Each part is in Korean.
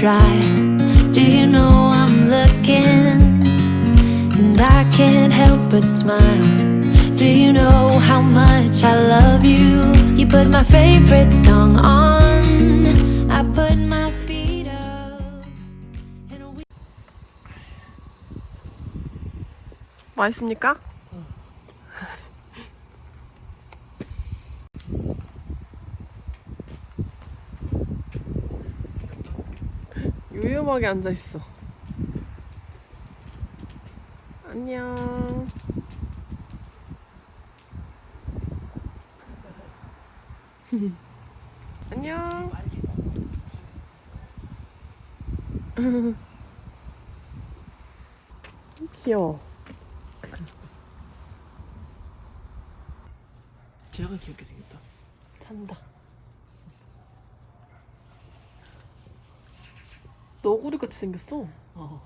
dry. Do you know I'm looking? And I can't help but smile. Do you know how much I love you? You put my favorite song on. I put my feet up. And we 맛있습니까? 유유하게 앉아 있어. 안녕. 안녕. 귀여워. 쟤가 귀엽게 생겼다. 잔다. 너구리 같이 생겼어. 어.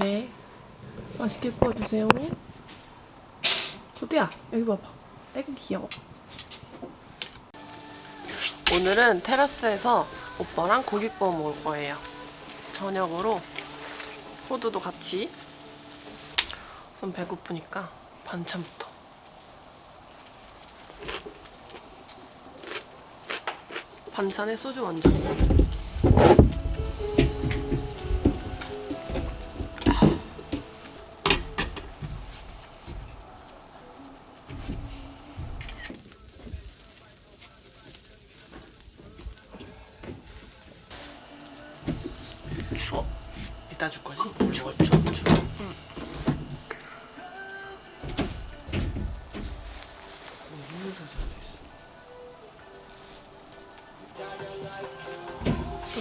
네. 맛있게 구워주세요. 도디야, 여기 봐봐. 애기 귀여워. 오늘은 테라스에서 오빠랑 고기 구워 먹을 거예요. 저녁으로 호두도 같이. 우선 배고프니까 반찬부터. 반찬에 소주 완전.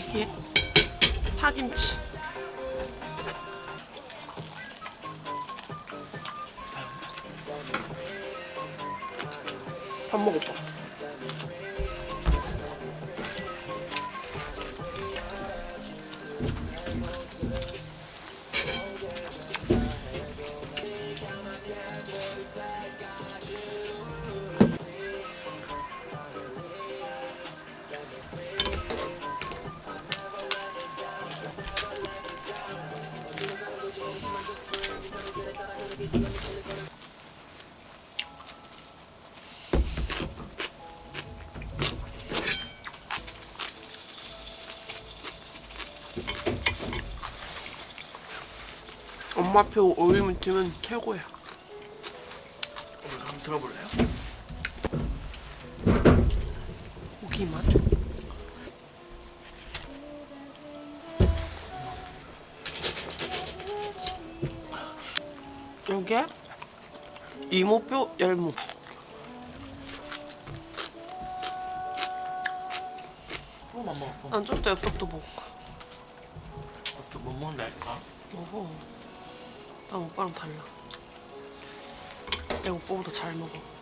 여기에 파김치. 밥 먹어봐. 엄마표 오이무침은 최고야. 오늘 한번 들어볼래요? 고기 맛. 여기에 이모뼈 열무. 조금만 먹어. 난 좀 더 엽떡도 먹어. 좀못 먹는다 할까? 먹어. 난 오빠랑 달라. 내가 오빠보다 잘 먹어.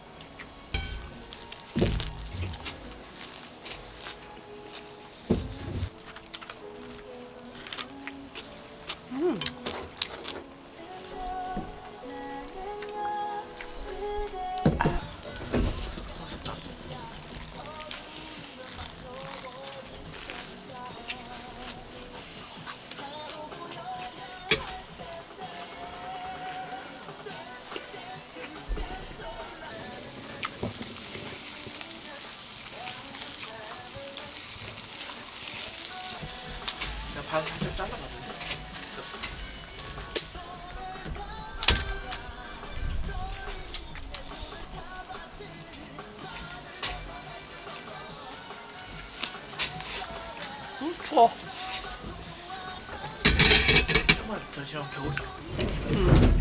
반 살짝 잘라봤는데. 음, 좋아. 정말 더 싫으면 겨울이야.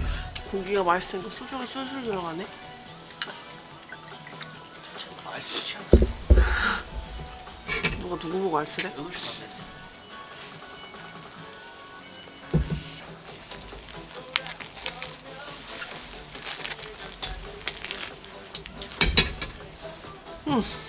고기가 맛있으니까 수주가 술술 들어가네. 알수 취한다. 누가 누구 보고 알쓰래? 이거 주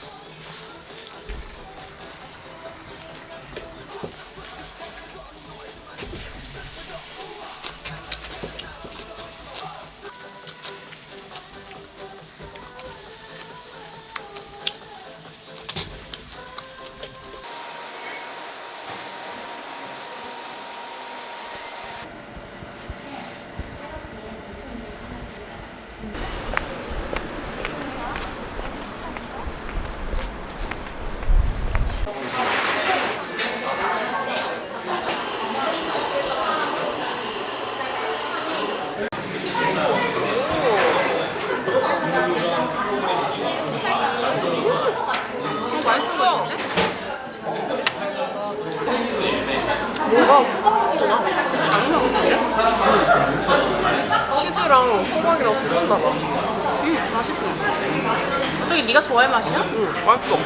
치즈랑 호박이랑 섞었나 봐. 응, 맛있다. 어떻게 네가 좋아할 맛이야? 응, 맛있어.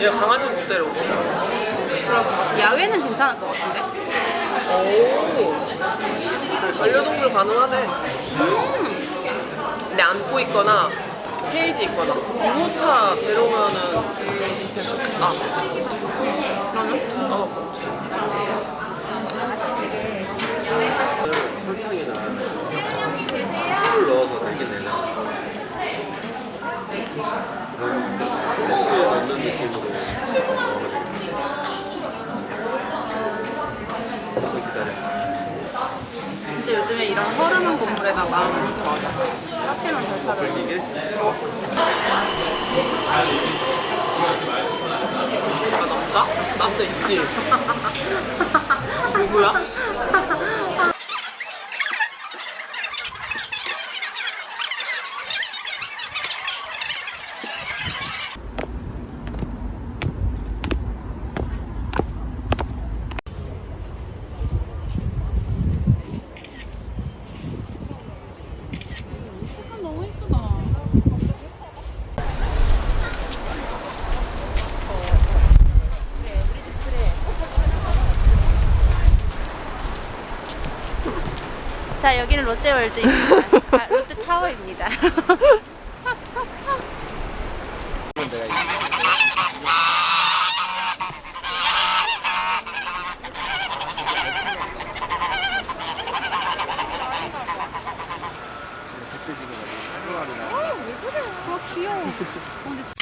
얘 강아지 못 데려오지? 그럼 야외는 괜찮을 것 같은데? 오. 반려동물 가능하네. 근데 안고 있거나 케이지 있거나 유모차 데려오면은 괜찮겠다. 어. 설탕이나 술을 넣어서 되게 내잖아. 육수에 넣는 느낌으로 먹으면 되 기다려. 진짜 요즘에 이런 허름한 국물에다가 카페만 잘 차려. 이게 아, 남자? 남자 있지? 자 여기는 롯데월드입니다. 아, 롯데타워입니다. 그때 지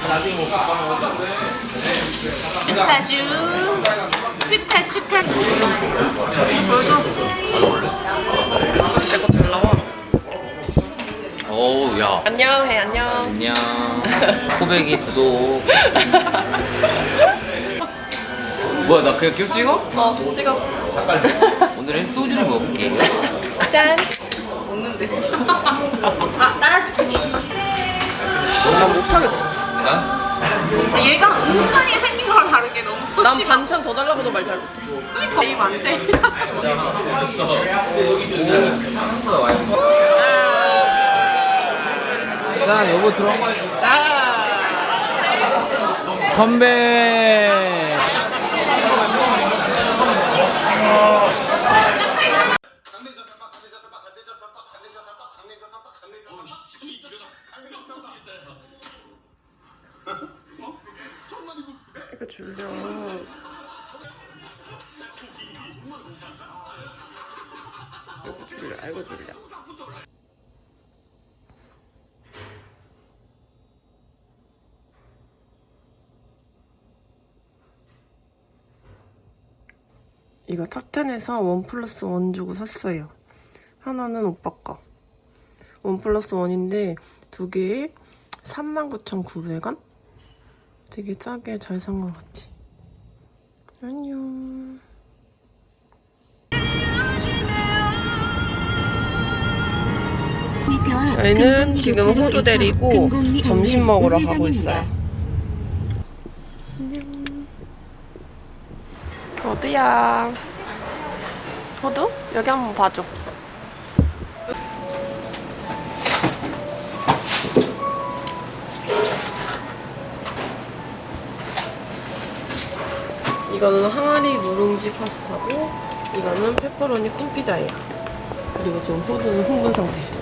금 한동안이나 아 귀여워. 축하주 축하 축하 보여줘 내거 잘 나와. 어우 야 안녕 해 안녕. 안녕 코백이 구독 뭐야 나 그냥 계속 찍어? 어 찍어. 오늘은 소주를 먹을게 짠. 아 따라줄게 난 못하겠어. 난? 얘가 은근히 생긴 거랑 다르게 너무 난 심하- 반찬 더 달라고도 말 잘 못해. 그러니까 입안 돼. 자, 여보 들어. 자. 건배. 이거 줄려. 이거 줄려. 아이고 줄려. 이거 탑10에서 원 플러스 원 주고 샀어요. 하나는 오빠 거. 원 플러스 원인데 두 개에 39,900원? 되게 싸게 잘 산 것 같아. 안녕. 저희는 지금 호두 데리고 점심 먹으러 가고 있어요. 안녕. 호두야. 호두? 여기 한번 봐줘. 이거는 항아리 누룽지 파스타고 이거는 페퍼로니 콘피자예요. 그리고 지금 호두는 흥분 상태.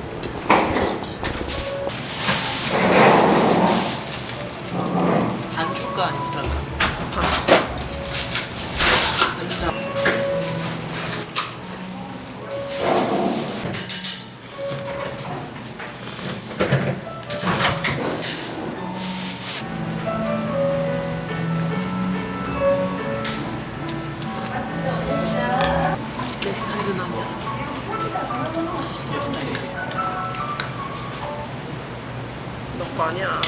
너거 아니야.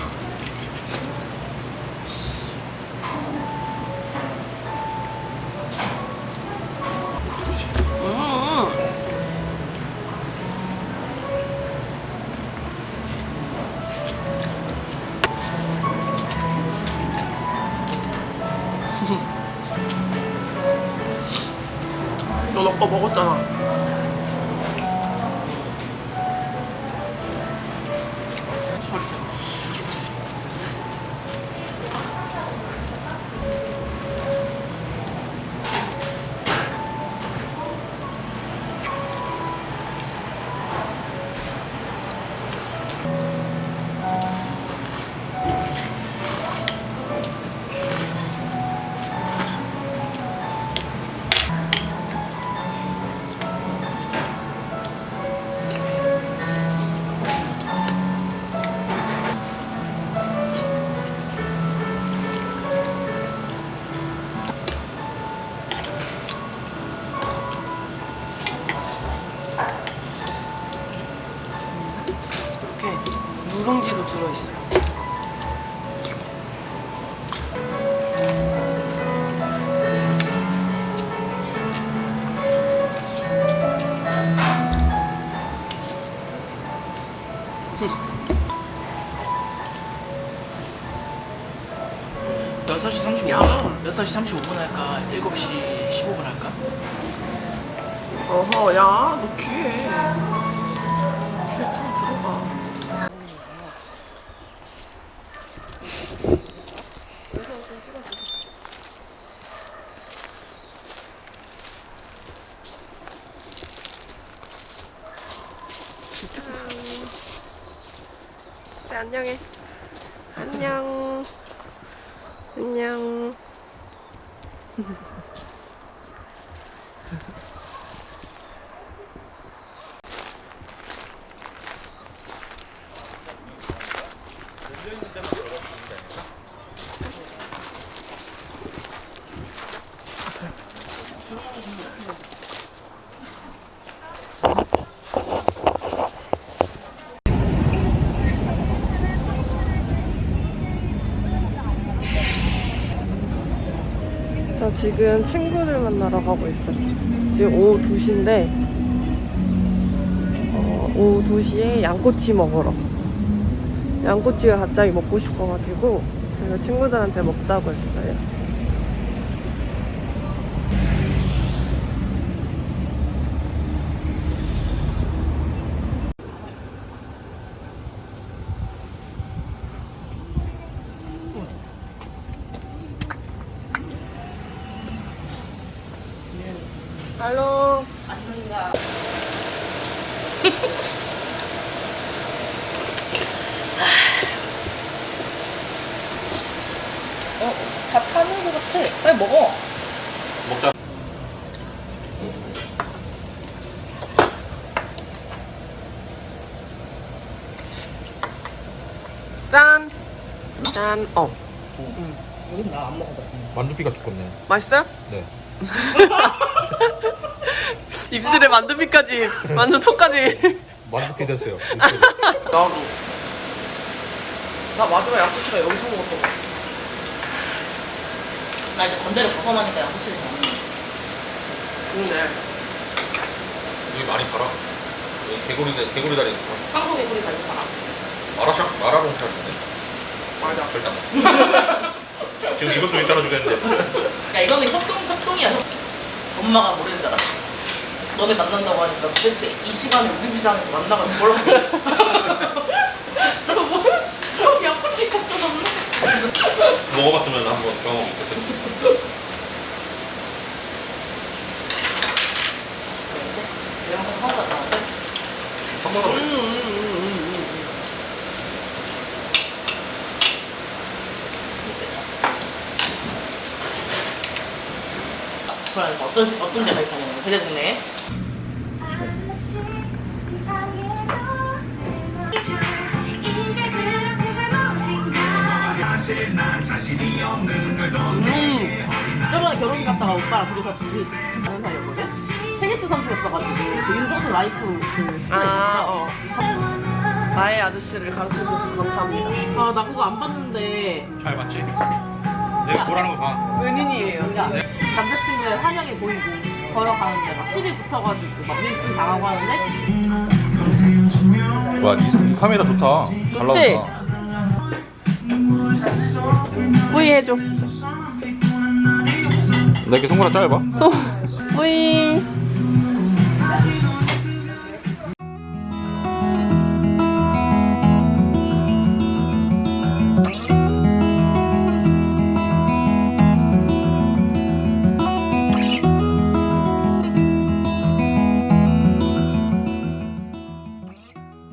음. 너너거 먹었잖아. 6시 35분. 야. 6시 35분 할까? 7시 15분 할까? 어허 야너 귀해. 귀에 다 들어가. 네, 안녕해. 안녕. 안녕. 저 지금 친구들 만나러 가고 있어요. 지금 오후 2시인데, 어, 오후 2시에 양꼬치 먹으러. 양꼬치가 갑자기 먹고 싶어가지고, 제가 친구들한테 먹자고 했어요. 할로. 다 타는 것 같아. 빨리 먹어. 짠! 짠, 어. 여긴 나안 먹어봤어. 만두피가 두껍네. 맛있어요? 네. 입술에 만두피까지, 만두 톡까지. 만두피 됐어요. 나도. 나 마지막 양꼬치가 여기서 먹었던 거. 나 이제 건대를 벗어나니까 양꼬치를 잘 먹네. 근데, 여기 많이 팔아. 여기 개구리 개구리 다리 한국에 우리 잘 팔아. 마라샹 마라봉 팔던데. 맞아. 절대 안 먹어. 지금 이것도 있잖아 주겠는데. 야 이거는 협동 협동이야. 협... 엄마가 모르는 줄 알아. 너네 만난다고 하니까 도대체 이 시간에 우리 시장에서 만나가지고 뭘 하냐? 그래서 뭐? 야구치 갖고 넘나? 먹어봤으면 한번 경험 있을 텐데. 네, 음, 음, 음, 어떤 어떤 데가 있다냐? 대대 동네. 저번에 결혼 갔다가 오빠랑 둘이서 둘이 가는 사이였거든? 테니스 선수였어가지고 그 윤종수 와이프 그 아, 어. 나의 아저씨를 가르쳐줘서 감사합니다. 아, 나 그거 안 봤는데 잘 봤지? 내가 뭐라는 거 봐. 은인이에요. 그러니까 남자친구의 환영이 보이고 걸어가는데 막 시비 붙어가지고 막 민증 당하고 하는데 와, 이 카메라 좋다. 잘 좋지? 나온다. 뿌이 해줘. 나 이렇게 손가락 짧아? 소, 뿌이.